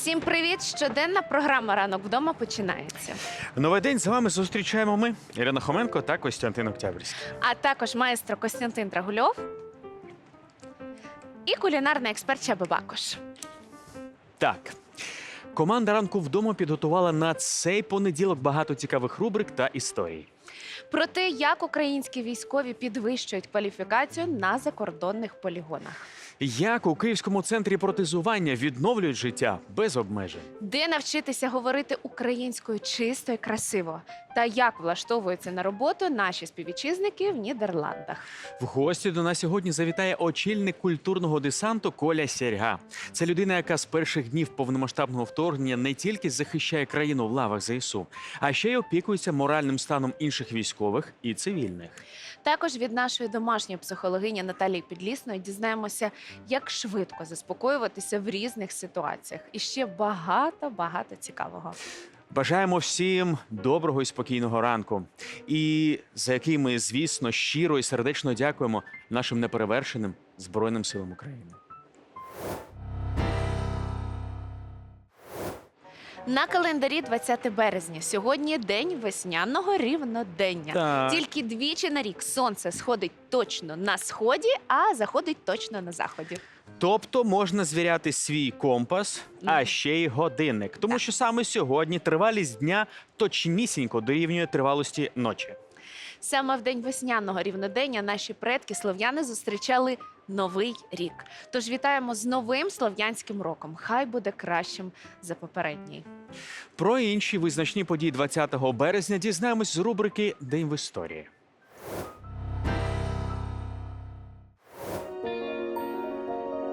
Всім привіт! Щоденна програма Ранок вдома починається. Новий день з вами зустрічаємо ми, Ірина Хоменко та Костянтин Октябрьський. А також маестро Костянтин Драгульов і кулінарний експерт Чаба Бакош. Так. Команда ранку вдома підготувала на цей понеділок багато цікавих рубрик та історій. Про те, як українські військові підвищують кваліфікацію на закордонних полігонах, Як у Київському центрі протезування відновлюють життя без обмежень. де навчитися говорити українською чисто і красиво, та як влаштовуються на роботу наші співвітчизники в Нідерландах. В гості до нас сьогодні завітає очільник культурного десанту Коля Сєрга. Це людина, яка з перших днів повномасштабного вторгнення не тільки захищає країну в лавах ЗСУ, а ще й опікується моральним станом інших військових і цивільних. Також від нашої домашньої психологині Наталії Підлісної дізнаємося, як швидко заспокоюватися в різних ситуаціях. І ще багато багато цікавого. Бажаємо всім доброго і спокійного ранку, і за який ми, звісно, щиро і сердечно дякуємо нашим неперевершеним Збройним силам України. На календарі 20 березня. Сьогодні день весняного рівнодення. Так. Тільки двічі на рік сонце сходить точно на сході, а заходить точно на заході. Тобто можна звіряти свій компас, а ще й годинник, тому що саме сьогодні тривалість дня точнісінько дорівнює тривалості ночі. Саме в день весняного рівнодення наші предки слов'яни зустрічали новий рік. Тож вітаємо з новим слов'янським роком. Хай буде кращим за попередній. Про інші визначні події 20 березня дізнаємось з рубрики День в історії. –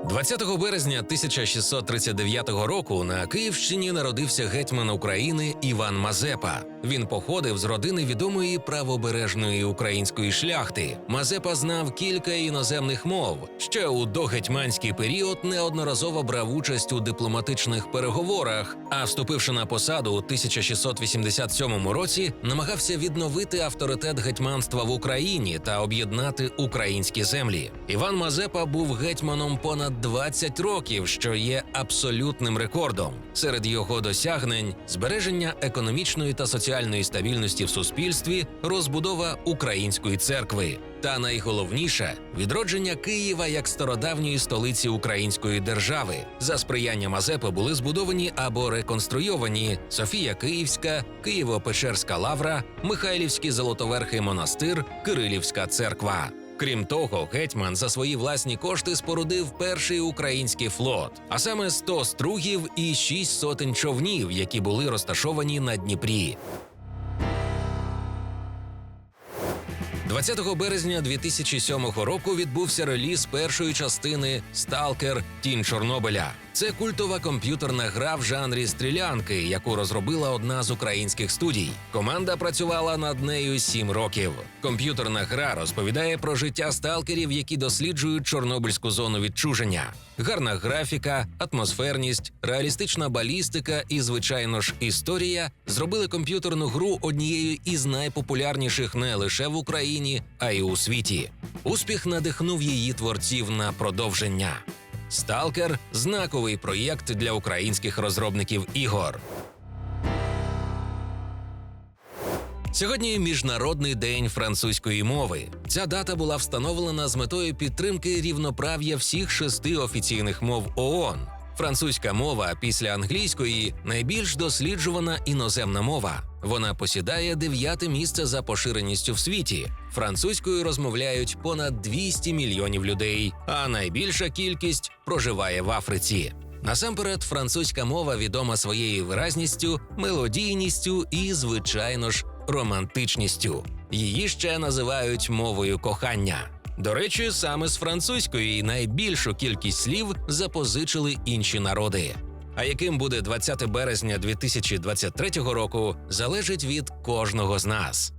20 березня 1639 року на Київщині народився гетьман України Іван Мазепа. Він походив з родини відомої правобережної української шляхти. Мазепа знав кілька іноземних мов. Ще у догетьманський період неодноразово брав участь у дипломатичних переговорах. А вступивши на посаду у 1687 році, намагався відновити авторитет гетьманства в Україні та об'єднати українські землі. Іван Мазепа був гетьманом понад 20 років, що є абсолютним рекордом. Серед його досягнень збереження економічної та соціальної стабільності в суспільстві, розбудова української церкви. Та найголовніше відродження Києва як стародавньої столиці української держави. За сприяння Мазепи були збудовані або реконструйовані Софія Київська, Києво-Печерська лавра, Михайлівський Золотоверхий монастир, Кирилівська церква. Крім того, гетьман за свої власні кошти спорудив перший український флот, а саме 100 стругів і 6 сотень човнів, які були розташовані на Дніпрі. 20 березня 2007 року відбувся реліз першої частини Сталкер Тінь Чорнобиля. Це культова комп'ютерна гра в жанрі стрілянки, яку розробила одна з українських студій. Команда працювала над нею сім років. Комп'ютерна гра розповідає про життя сталкерів, які досліджують Чорнобильську зону відчуження. Гарна графіка, атмосферність, реалістична балістика і, звичайно ж, історія зробили комп'ютерну гру однією із найпопулярніших не лише в Україні, а й у світі. Успіх надихнув її творців на продовження. Сталкер знаковий проєкт для українських розробників ігор. Сьогодні міжнародний день французької мови. Ця дата була встановлена з метою підтримки рівноправ'я всіх шести офіційних мов ООН. Французька мова після англійської найбільш досліджувана іноземна мова. Вона посідає дев'яте місце за поширеністю в світі. Французькою розмовляють понад 200 мільйонів людей, а найбільша кількість проживає в Африці. Насамперед, французька мова відома своєю виразністю, мелодійністю і, звичайно ж, романтичністю. Її ще називають мовою кохання. До речі, саме з французької найбільшу кількість слів запозичили інші народи. А яким буде 20 березня 2023 року, залежить від кожного з нас.